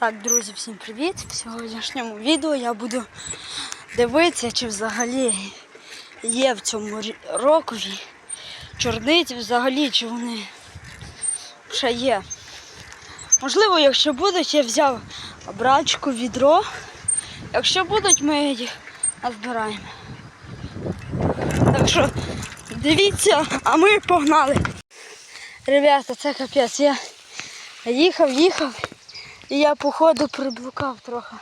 Так, друзі, всім привіт! В сьогоднішньому відео я буду дивитися, чи взагалі є в цьому рокові чорниці взагалі, чи вони ще є. Можливо, якщо будуть, я взяв брачку, відро. Якщо будуть, ми їх назбираємо. Так що дивіться, а ми погнали. Ребята, це капець. Я їхав, їхав. І я походу приблукав трохи.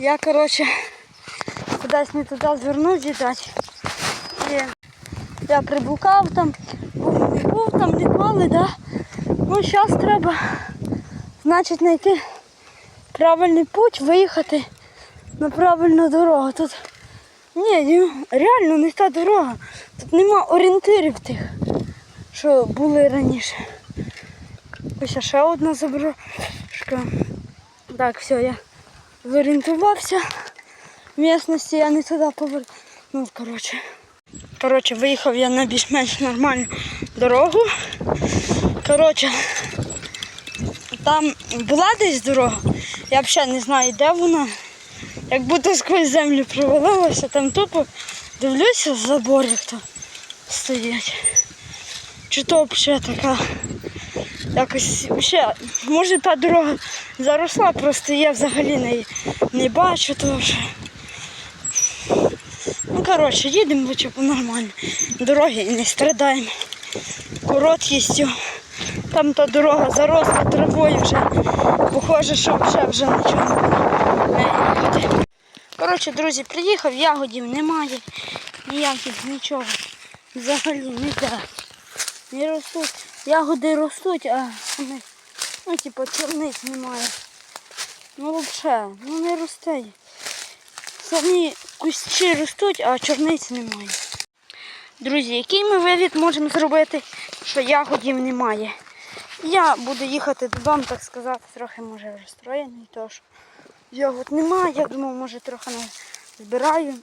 Я, коротше, кудись не туди звернув, дідать. І я приблукав там, був, не був там ніколи, да? Ну, зараз треба, значить, знайти правильний путь, виїхати на правильну дорогу. Тут ні, реально не та дорога. Тут нема орієнтирів тих, що були раніше. Ось ще одна заброшка. Так, все, я зорієнтувався. В місності я не туди повернув, коротше. Коротше, виїхав я на більш-менш нормальну дорогу. Коротше, там була десь дорога. Я взагалі не знаю, де вона. Як будто сквозь землю провалилася, там тупо дивлюся забор, як там стоять. Чи то взагалі така якось ще, може та дорога заросла, просто я взагалі не, не бачу що. Ну, коротше, їдемо лише по нормальній дорогі і не страдаємо короткістю. Там та дорога заросла травою вже. Похоже, що вже вже нічого не їхати. Коротше, друзі, приїхав, ягодів немає, ніяких нічого. Взагалі ніде. Не ростуть. Ягоди ростуть, а вони, ну, типу, чорниць немає. Ну, взагалі, ну не росте. Самі кущі ростуть, а чорниць немає. Друзі, який ми вивід можемо зробити, що ягодів немає? Я буду їхати додому, так сказати, трохи може розстроєний, тож ягод немає. Я думав, може трохи не збираю,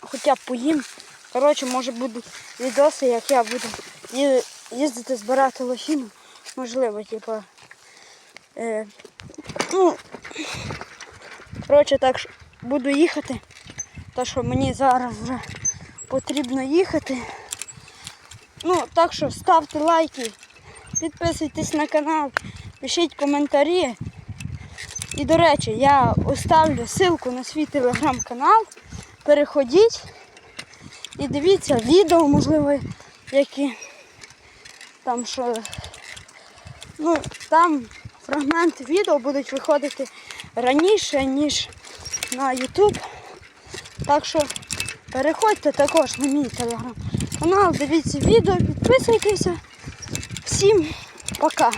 хоча б поїм. Коротше, може будуть відоси, як я буду їздити збирати лохіну. Можливо, типу. Е, ну, коротше, так що буду їхати. Так що мені зараз вже потрібно їхати. Ну, так що ставте лайки, підписуйтесь на канал, пишіть коментарі. І, до речі, я оставлю ссылку на свій телеграм-канал. Переходіть і дивіться відео, можливо, які там що. Ну, там фрагменти відео будуть виходити раніше, ніж на YouTube. Так що переходьте також на мій телеграм-канал, дивіться відео, підписуйтеся. Всім пока!